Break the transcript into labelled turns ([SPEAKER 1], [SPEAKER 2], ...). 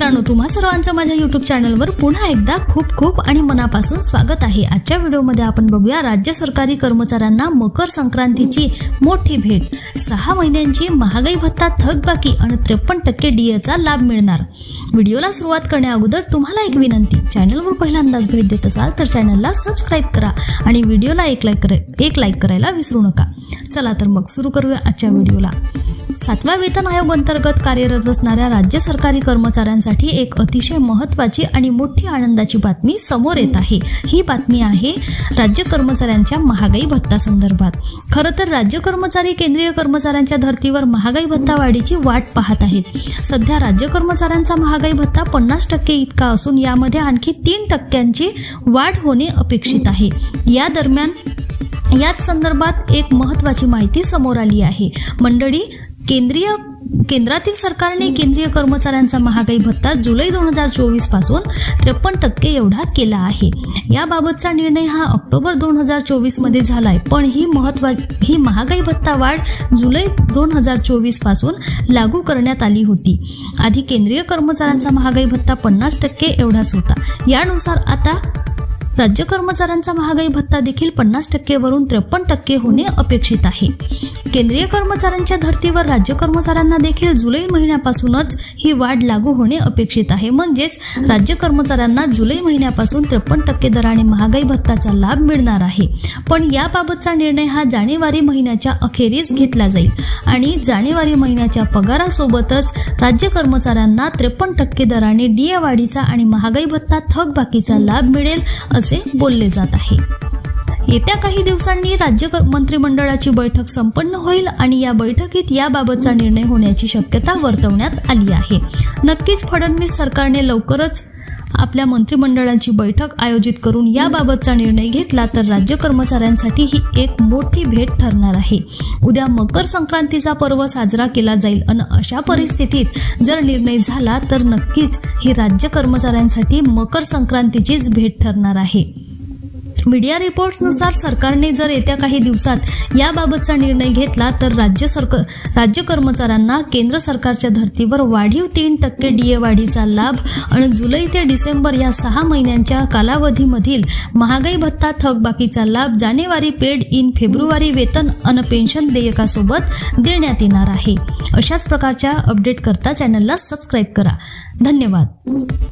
[SPEAKER 1] तुम्हा सर्वांचं माझ्या युट्यूब चॅनलवर पुन्हा एकदा खूप खूप आणि मनापासून स्वागत आहे. आजच्या व्हिडिओमध्ये आपण बघूया राज्य सरकारी कर्मचाऱ्यांना मकर संक्रांतीची मोठी भेट. सहा महिन्यांची महागाई भत्ता थकबाकी आणि त्रेपन्न टक्के डीएचा लाभ मिळणार. व्हिडिओला सुरुवात करण्याअगोदर तुम्हाला एक विनंती चॅनलवर पहिल्यांदाच भेट देत असाल तर चॅनलला सबस्क्राईब करा आणि व्हिडिओला एक लाईक करे एक लाईक करायला विसरू नका. चला तर मग सुरू करूया आजच्या व्हिडिओला. सातव्या वेतन आयोग अंतर्गत कार्यरत असणाऱ्या राज्य सरकारी कर्मचाऱ्यांसाठी एक अतिशय महत्त्वाची आणि मोठी आनंदाची बातमी समोर येत आहे. ही बातमी आहे राज्य कर्मचाऱ्यांच्या महागाई भत्ता संदर्भात. खरं तर राज्य कर्मचारी केंद्रीय कर्मचाऱ्यांच्या धर्तीवर महागाई भत्ता वाढीची वाट पाहत आहेत. सध्या राज्य कर्मचाऱ्यांचा महागाई भत्ता पन्नास टक्के इतका असून यामध्ये आणखी तीन टक्क्यांची वाढ होणे अपेक्षित आहे. या दरम्यान याच संदर्भात एक महत्त्वाची माहिती समोर आली आहे. मंडळी केंद्रीय केंद्रातील सरकारने केंद्रीय कर्मचाऱ्यांचा महागाई भत्ता जुलै दोन हजार चोवीसपासून त्रेपन्न टक्के एवढा केला आहे. याबाबतचा निर्णय हा ऑक्टोबर दोन हजार चोवीसमध्ये झालाय. पण ही महत्वा ही महागाई भत्ता वाढ जुलै दोन हजार चोवीसपासून लागू करण्यात आली होती. आधी केंद्रीय कर्मचाऱ्यांचा महागाई भत्ता पन्नास टक्के एवढाच होता. यानुसार आता राज्य कर्मचाऱ्यांचा महागाई भत्ता देखील पन्नास टक्केवरून त्रेपन्न टक्के होणे अपेक्षित आहे. केंद्रीय कर्मचाऱ्यांच्या धर्तीवर राज्य कर्मचाऱ्यांना देखील जुलै महिन्यापासूनच ही वाढ लागू होणे अपेक्षित आहे. म्हणजेच राज्य कर्मचाऱ्यांना जुलै महिन्यापासून त्रेपन्न टक्के दराने महागाई भत्ताचा लाभ मिळणार आहे. पण याबाबतचा निर्णय हा जानेवारी महिन्याच्या अखेरीस घेतला जाईल आणि जानेवारी महिन्याच्या पगारासोबतच राज्य कर्मचाऱ्यांना त्रेपन्न टक्के दराने डीए वाढीचा आणि महागाई भत्ता थकबाकीचा लाभ मिळेल असे बोलले जात आहे. येत्या काही दिवसांनी राज्य मंत्रिमंडळाची बैठक संपन्न होईल आणि या बैठकीत याबाबतचा निर्णय होण्याची शक्यता वर्तवण्यात आली आहे. नक्कीच फडणवीस सरकारने लवकरच आपल्या मंत्रिमंडळाची बैठक आयोजित करून याबाबतचा निर्णय घेतला तर राज्य कर्मचाऱ्यांसाठी ही एक मोठी भेट ठरणार आहे. उद्या मकर संक्रांतीचा पर्व साजरा केला जाईल आणि अशा परिस्थितीत जर निर्णय झाला तर नक्कीच ही राज्य कर्मचाऱ्यांसाठी मकर संक्रांतीचीच भेट ठरणार आहे. मीडिया रिपोर्ट्सनुसार सरकारने जर येत्या काही दिवसात याबाबतचा निर्णय घेतला तर राज्य सरक राज्य कर्मचाऱ्यांना केंद्र सरकारच्या धर्तीवर वाढीव तीन टक्के डीए वाढीचा लाभ आणि जुलै ते डिसेंबर या सहा महिन्यांच्या कालावधीमधील महागाई भत्ता थकबाकीचा लाभ जानेवारी पेड इन फेब्रुवारी वेतन अन पेन्शन देयकासोबत देण्यात येणार आहे. अशाच प्रकारच्या अपडेट करता चॅनलला सबस्क्राईब करा. धन्यवाद.